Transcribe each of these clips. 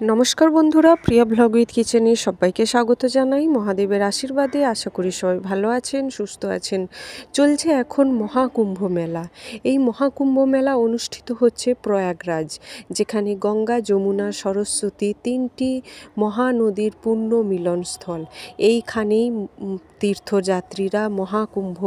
নমস্কার বন্ধুরা, প্রিয়া blog with কিচেনে সবাইকে স্বাগত জানাই। মহাদেবের আশীর্বাদে আশা করি সবাই ভালো আছেন, সুস্থ আছেন। চলছে এখন মহাকুম্ভ মেলা। এই মহাকুম্ভ মেলা অনুষ্ঠিত হচ্ছে প্রয়াগরাজ, যেখানে গঙ্গা, যমুনা, সরস্বতী তিনটি মহানদীর পূর্ণ মিলনস্থল। এইখানেই তীর্থযাত্রীরা মহাকুম্ভ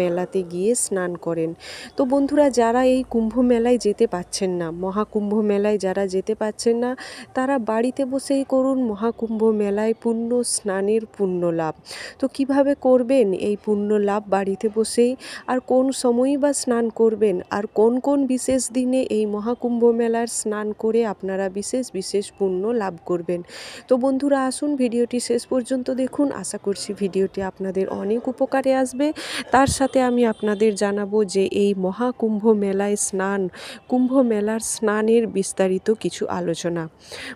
মেলাতে গিয়ে স্নান করেন। তো বন্ধুরা, যারা এই কুম্ভ মেলায় যেতে পাচ্ছেন না, মহাকুম্ভ মেলায় যারা যেতে পাচ্ছেন না তারা বাড়িতে বসেই করুন মহাকুম্ভ মেলায় পুণ্য স্নানের পুণ্য লাভ। তো কীভাবে করবেন এই পুণ্য লাভ বাড়িতে বসেই? আর কোন সময়ই বা স্নান করবেন? আর কোন কোন বিশেষ দিনে এই মহাকুম্ভ মেলার স্নান করে আপনারা বিশেষ বিশেষ পুণ্য লাভ করবেন? তো বন্ধুরা, আসুন ভিডিওটি শেষ পর্যন্ত দেখুন। আশা করছি ভিডিওটি আপনাদের অনেক উপকারে আসবে। তার সাথে আমি আপনাদের জানাব যে এই মহাকুম্ভ মেলায় স্নান, কুম্ভ মেলার স্নানের বিস্তারিত কিছু আলোচনা।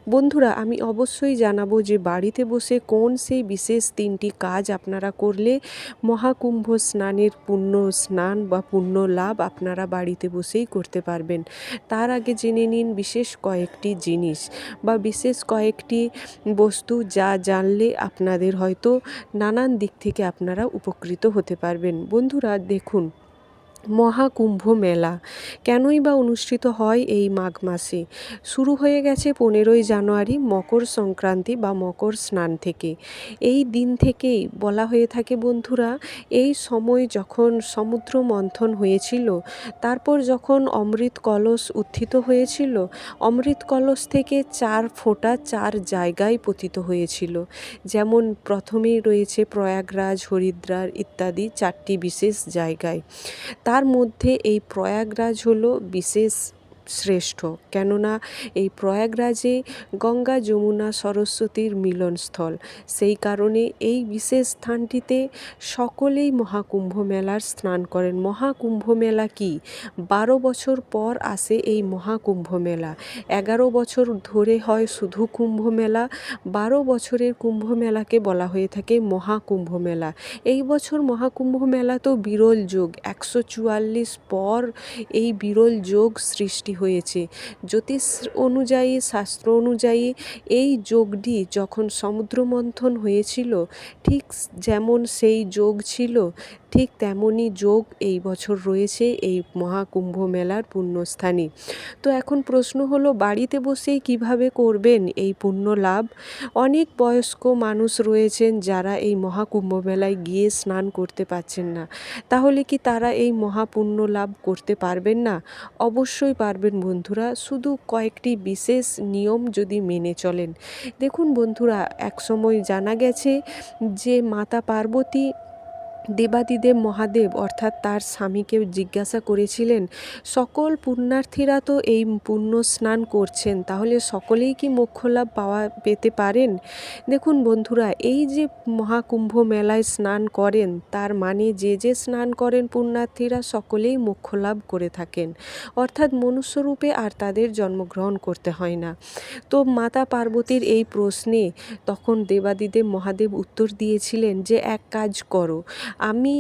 বন্ধুরা, আমি অবশ্যই জানাব যে বাড়িতে বসে কোন সেই বিশেষ তিনটি কাজ আপনারা করলে মহাকুম্ভ স্নানের পুণ্য স্নান বা পুণ্য লাভ আপনারা বাড়িতে বসেই করতে পারবেন। তার আগে জেনে নিন বিশেষ কয়েকটি জিনিস বা বিশেষ কয়েকটি বস্তু যা জানলে আপনাদের হয়তো নানান দিক থেকে আপনারা উপকৃত হতে পারবেন। বন্ধুরা, দেখুন। মহাকুম্ভ মেলা। কেনই বা অনুষ্ঠিত হয় এই মাঘ মাসে? শুরু হয়ে গেছে পনেরোই জানুয়ারি মকর সংক্রান্তি বা মকর স্নান থেকে। এই দিন থেকেই বলা হয়ে থাকে বন্ধুরা, এই সময় যখন সমুদ্র মন্থন হয়েছিল, তারপর যখন অমৃত কলস উত্থিত হয়েছিল, অমৃত কলস থেকে চার ফোঁটা চার জায়গায় পতিত হয়েছিল। যেমন প্রথমেই রয়েছে প্রয়াগরাজ, হরিদ্বার ইত্যাদি চারটি বিশেষ জায়গায়। তার মধ্যে এই প্রয়াগরাজ হলো বিশেষ শ্রেষ্ঠ। কেননা এই প্রয়াগরাজে গঙ্গা, যমুনা, সরস্বতীর মিলনস্থল। সেই কারণে এই বিশেষ স্থানটিতে সকলেই মহাকুম্ভ মেলার স্নান করেন। মহাকুম্ভ মেলা কি? বারো বছর পর আসে এই মহাকুম্ভ মেলা। এগারো বছর ধরে হয় শুধু কুম্ভ মেলা। বারো বছরের কুম্ভ মেলাকে বলা হয়ে থাকে মহাকুম্ভ মেলা। এই বছর মহাকুম্ভ মেলা তো বিরল যোগ। একশো চুয়াল্লিশ পর এই বিরল যোগ সৃষ্টি হয়েছে। জ্যোতিষ অনুযায়ী, শাস্ত্র অনুযায়ী এই যোগটি যখন সমুদ্র মন্থন হয়েছিল, ঠিক যেমন সেই যোগ ছিল ঠিক তেমনই যোগ এই বছর রয়েছে এই মহাকুম্ভ মেলার পুণ্যস্থানে। তো এখন প্রশ্ন হলো, বাড়িতে বসেই কীভাবে করবেন এই পুণ্য লাভ? অনেক বয়স্ক মানুষ রয়েছেন যারা এই মহাকুম্ভ মেলায় গিয়ে স্নান করতে পারছেন না। তাহলে কি তারা এই মহাপুণ্য লাভ করতে পারবেন না? অবশ্যই পারবেন বন্ধুরা, শুধু কয়েকটি বিশেষ নিয়ম যদি মেনে চলেন। দেখুন বন্ধুরা, একসময় জানা গেছে যে মাতা পার্বতী দেবাদিদেব মহাদেব অর্থাৎ তার স্বামীকে জিজ্ঞাসা করেছিলেন, সকল পুণ্যার্থীরা তো এই পুণ্য স্নান করছেন, তাহলে সকলেই কি মোক্ষ লাভ পাওয়া, পেতে পারেন? দেখুন বন্ধুরা, এই যে মহাকুম্ভ মেলায় স্নান করেন, তার মানে যে যে স্নান করেন পুণ্যার্থীরা সকলেই মোক্ষ লাভ করে থাকেন। অর্থাৎ মনুষ্যরূপে আর তাদের জন্মগ্রহণ করতে হয় না। তো মাতা পার্বতীর এই প্রশ্নে তখন দেবাদিদেব মহাদেব উত্তর দিয়েছিলেন যে, এক কাজ করো আমি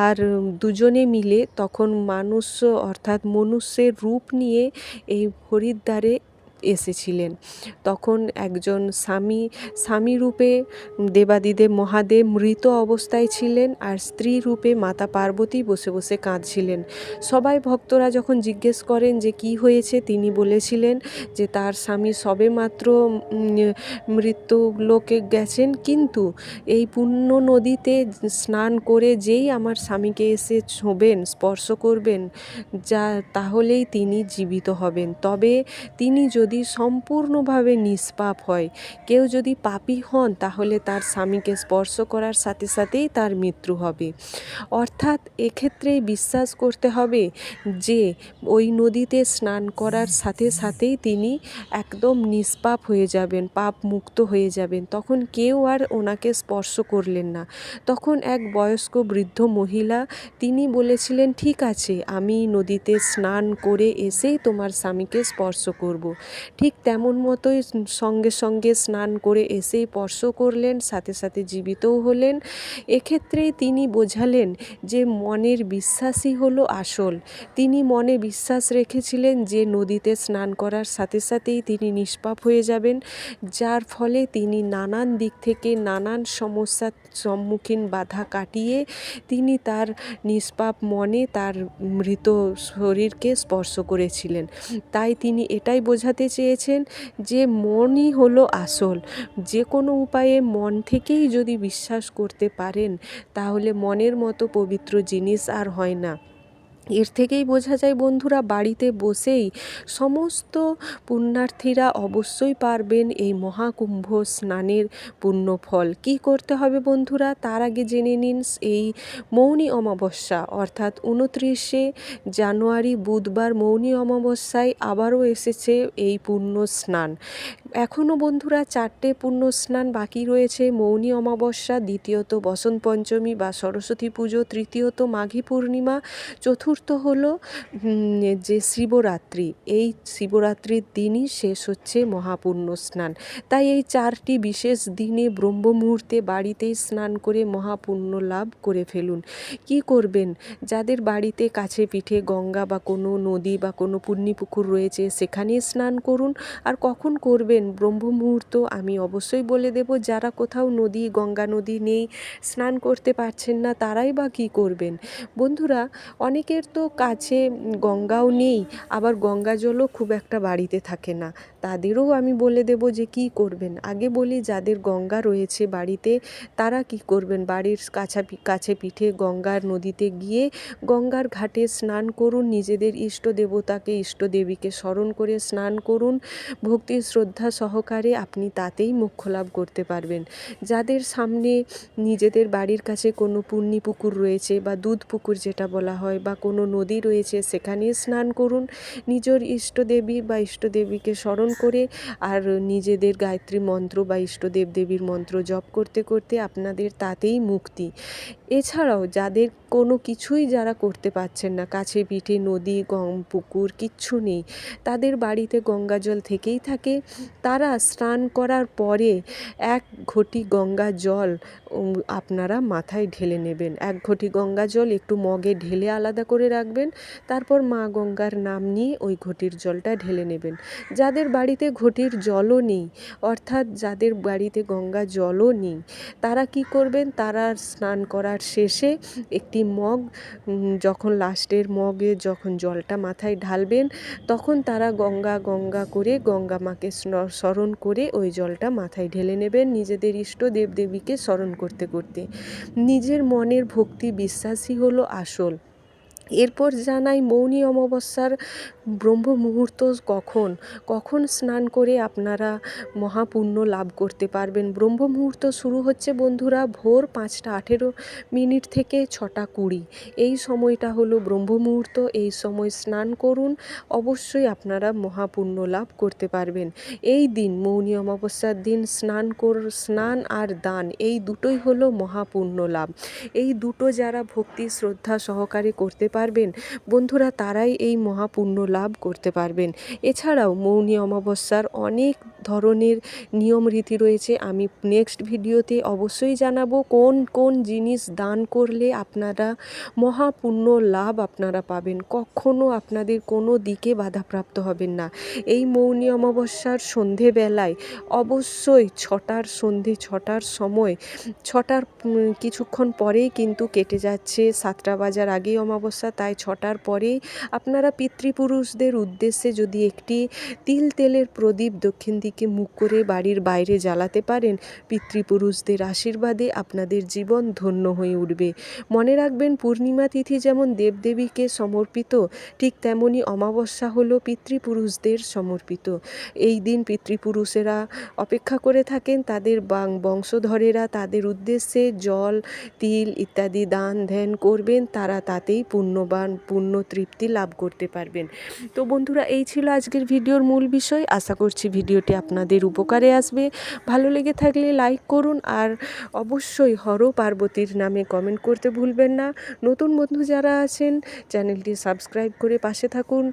আর দুজনে মিলে তখন মানুষ অর্থাৎ মনুষ্যের রূপ নিয়ে এই হরিদ্বারে এসেছিলেন। তখন একজন স্বামী স্বামী রূপে দেবাদিদেব মহাদেব মৃত অবস্থায় ছিলেন আর স্ত্রী রূপে মাতা পার্বতী বসে বসে কাঁদছিলেন। সবাই ভক্তরা যখন জিজ্ঞেস করেন যে কি হয়েছে তিনি বলেছিলেন যে তার স্বামী সবেমাত্র উম, মৃত্যু লোকে গেছেন কিন্তু এই পুণ্য নদীতে স্নান করে যেই আমার স্বামীকে এসে ছোঁবেন স্পর্শ করবেন যা তাহলেই তিনি জীবিত হবেন। তবে তিনি যদি সম্পূর্ণভাবে নিষ্পাপ হয়, কেউ যদি পাপী হন, তাহলে তার স্বামীকে স্পর্শ করার সাথে সাথেই তার মৃত্যু হবে। অর্থাৎ এক্ষেত্রে বিশ্বাস করতে হবে যে, ওই নদীতে স্নান করার সাথে সাথেই তিনি একদম নিষ্পাপ হয়ে যাবেন পাপ মুক্ত হয়ে যাবেন। তখন কেউ আর ওনাকে স্পর্শ করলেন না। তখন এক বয়স্ক বৃদ্ধ মহিলা, তিনি বলেছিলেন, ঠিক আছে, আমি নদীতে স্নান করে এসেই তোমার স্বামীকে স্পর্শ করব। ঠিক তেমন মতোই সঙ্গে সঙ্গে স্নান করে এসেই স্পর্শ করলেন, সাথে সাথে জীবিতও হলেন। এক্ষেত্রে তিনি বোঝালেন যে মনের বিশ্বাসই হলো আসল। তিনি মনে বিশ্বাস রেখেছিলেন যে নদীতে স্নান করার সাথে সাথেই তিনি নিষ্পাপ হয়ে যাবেন, যার ফলে তিনি নানান দিক থেকে নানান সমস্যার সম্মুখীন বাধা কাটিয়ে তিনি তার নিষ্পাপ মনে তার মৃত শরীরকে স্পর্শ করেছিলেন। তাই তিনি এটাই বোঝাতে চেয়েছেন যে মনই হলো আসল। যে কোনো উপায়ে মন থেকেই যদি বিশ্বাস করতে পারেন, তাহলে মনের মতো পবিত্র জিনিস আর হয় না। এর থেকেই বোঝা যায় বন্ধুরা, বাড়িতে বসেই সমস্ত পুণ্যার্থীরা অবশ্যই পারবেন এই মহাকুম্ভ স্নানের পুণ্য ফল কী করতে হবে বন্ধুরা? তার আগে জেনে নিন এই মৌনী অমাবস্যা, অর্থাৎ উনত্রিশে জানুয়ারি বুধবার মৌনী অমাবস্যায় আবারও এসেছে এই পুণ্য স্নান। এখনও বন্ধুরা চারটে পুণ্য স্নান বাকি রয়েছে, মৌনী অমাবস্যা, দ্বিতীয়ত বসন্ত পঞ্চমী বা সরস্বতী পুজো, তৃতীয়ত মাঘী পূর্ণিমা, চতুর্থ হলো যে শিবরাত্রি। এই শিবরাত্রির দিনই শেষ হচ্ছে মহাপুণ্য স্নান। তাই এই চারটি বিশেষ দিনে ব্রহ্ম মুহূর্তে বাড়িতেই স্নান করে মহাপুণ্য লাভ করে ফেলুন। কি করবেন? যাদের বাড়িতে কাছে পিঠে গঙ্গা বা কোনো নদী বা কোনো পুণ্যি পুকুর রয়েছে, সেখানেই স্নান করুন। আর কখন করবেন? ব্রহ্ম মুহূর্ত আমি অবশ্যই বলে দেব, যারা কোথাও নদী, গঙ্গা নদী নেই, স্নান করতে পারছেন না, তারাই বা কী করবেন? বন্ধুরা, অনেকের তো কাছে গঙ্গাও নেই, আবার গঙ্গা জলও খুব একটা বাড়িতে থাকে না। তাদেরও আমি বলে দেব যে কী করবেন? আগে বলি, যাদের গঙ্গা রয়েছে বাড়িতে, তারা কী করবেন? বাড়ির কাছা কাছে পিঠে গঙ্গার নদীতে গিয়ে গঙ্গার ঘাটে স্নান করুন, নিজেদের ইষ্ট দেবতাকে, ইষ্ট দেবীকে স্মরণ করে স্নান করুন, ভক্তি, শ্রদ্ধা সহকারে আপনি তাতেই মোক্ষ লাভ করতে পারবেন। যাদের সামনে নিজেদের বাড়ির কাছে কোনো পুণ্যি পুকুর রয়েছে বা দুধ পুকুর যেটা বলা হয় বা কোনো নদী রয়েছে, সেখানে স্নান করুন। নিজের ইষ্টদেবী বা ইষ্টদেবীকে স্মরণ করে আর নিজেদের গায়ত্রী মন্ত্র বা ইষ্টদেব দেবীর মন্ত্র জপ করতে করতে আপনাদের তাতেই মুক্তি। এছাড়াও যাদের কোনো কিছুই যারা করতে পারছেন না, কাছে পিঠে, নদী, গম, পুকুর কিচ্ছু নেই, তাদের বাড়িতে গঙ্গা জল থেকেই থাকে। তারা স্নান করার পরে এক ঘটি গঙ্গা জল আপনারা মাথায় ঢেলে নেবেন। এক ঘটি গঙ্গা জল একটু মগে ঢেলে আলাদা করে রাখবেন। তারপর মা গঙ্গার নাম নিয়ে ওই ঘটির জলটা ঢেলে নেবেন। যাদের বাড়িতে ঘটির জলও নেই, অর্থাৎ যাদের বাড়িতে গঙ্গা জলও নেই, তারা কি করবেন? তারা স্নান করার শেষে একটি মগ যখন লাস্টের মগে যখন জলটা মাথায় ঢালবেন, তখন তারা গঙ্গা গঙ্গা করে গঙ্গা মাকে স্মরণ করে ওই জলটা মাথায় ঢেলে নেবেন নিজেদের ইষ্ট দেবদেবীকে স্মরণ করতে করতে। নিজের মনের ভক্তি বিশ্বাসই হলো আসল। এরপর জানাই মৌনী অমাবস্যার ব্রহ্ম মুহূর্ত কখন? কখন স্নান করে আপনারা মহাপুণ্য লাভ করতে পারবেন? ব্রহ্ম মুহূর্ত শুরু হচ্ছে বন্ধুরা ভোর পাঁচটা আঠেরো মিনিট থেকে ছটা কুড়ি। এই সময়টা হলো ব্রহ্ম মুহূর্ত। এই সময় স্নান করুন। অবশ্যই আপনারা মহাপুণ্য লাভ করতে পারবেন। এই দিন, মৌনী অমাবস্যার দিন, স্নান কর, স্নান আর দান, এই দুটোই হলো মহাপুণ্য লাভ। এই দুটো যারা ভক্তি, শ্রদ্ধা সহকারে করতে পারবেন। বন্ধুরা তারাই এই মহাপুণ্য লাভ করতে পারবেন। এছাড়াও মৌনী অমাবস্যার অনেক ধরনের নিয়ম রীতি রয়েছে, আমি নেক্সট ভিডিওতে অবশ্যই জানাব কোন কোন জিনিস দান করলে আপনারা মহাপুণ্য লাভ আপনারা পাবেন। কখনও আপনাদের কোনো দিকে বাধাপ্রাপ্ত হবেন না। এই মৌনী অমাবস্যার সন্ধেবেলায় অবশ্যই ছটার সন্ধে, ছটার সময়, ছটার কিছুক্ষণ পরেই কিন্তু কেটে যাচ্ছে। সাতটা বাজার আগেই অমাবস্যা, তাই ছটার পরেই আপনারা পিতৃপুরুষদের উদ্দেশ্যে যদি একটি তিল তেলের প্রদীপ দক্ষিণ দিকে মুখ করে বাড়ির বাইরে জ্বালাতে পারেন পিতৃপুরুষদের আশীর্বাদে আপনাদের জীবন ধন্য হয়ে উঠবে। মনে রাখবেন, পূর্ণিমা তিথি যেমন দেবদেবীকে সমর্পিত, ঠিক তেমনই অমাবস্যা হলো পিতৃপুরুষদের সমর্পিত। এই দিন পিতৃপুরুষেরা অপেক্ষা করে থাকেন, তাদের বংশধরেরা তাদের উদ্দেশ্যে জল, তিল ইত্যাদি দান ধ্যান করবেন, তারা তাতেই পুণ্যবান, পুণ্য তৃপ্তি লাভ করতে পারবেন। তো বন্ধুরা, এই ছিল আজকের ভিডিওর মূল বিষয়। আশা করছি ভিডিওটি আপনাদের উপকারে আসবে। ভালো লেগে থাকলে লাইক করুন আর অবশ্যই হর পার্বতীর নামে কমেন্ট করতে ভুলবেন না। নতুন বন্ধু যারা আছেন, চ্যানেলটি সাবস্ক্রাইব করে পাশে থাকুন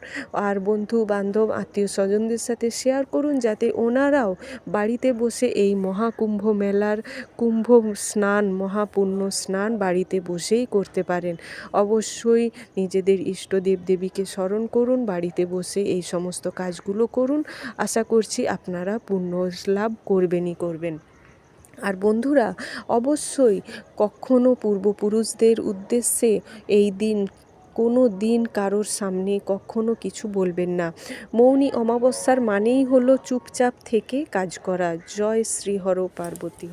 আর বন্ধু, বান্ধব, আত্মীয় স্বজনদের সাথে শেয়ার করুন যাতে ওনারাও বাড়িতে বসে এই মহাকুম্ভ মেলার কুম্ভ স্নান মহাপুণ্য স্নান বাড়িতে বসেই করতে পারেন। অবশ্যই নিজেদের ইষ্ট দেবদেবীকে স্মরণ করুন, বাড়িতে বসে এই সমস্ত কাজগুলো করুন। আশা করছি আপনারা পূর্ণ লাভ করবেনই করবেন। আর বন্ধুরা, অবশ্যই কখনো পূর্বপুরুষদের উদ্দেশ্যে এই দিন, কোনো দিন কারোর সামনে কখনো কিছু বলবেন না। মৌনী অমাবস্যার মানেই হলো চুপচাপ থেকে কাজ করা। জয় শ্রীহর পার্বতী।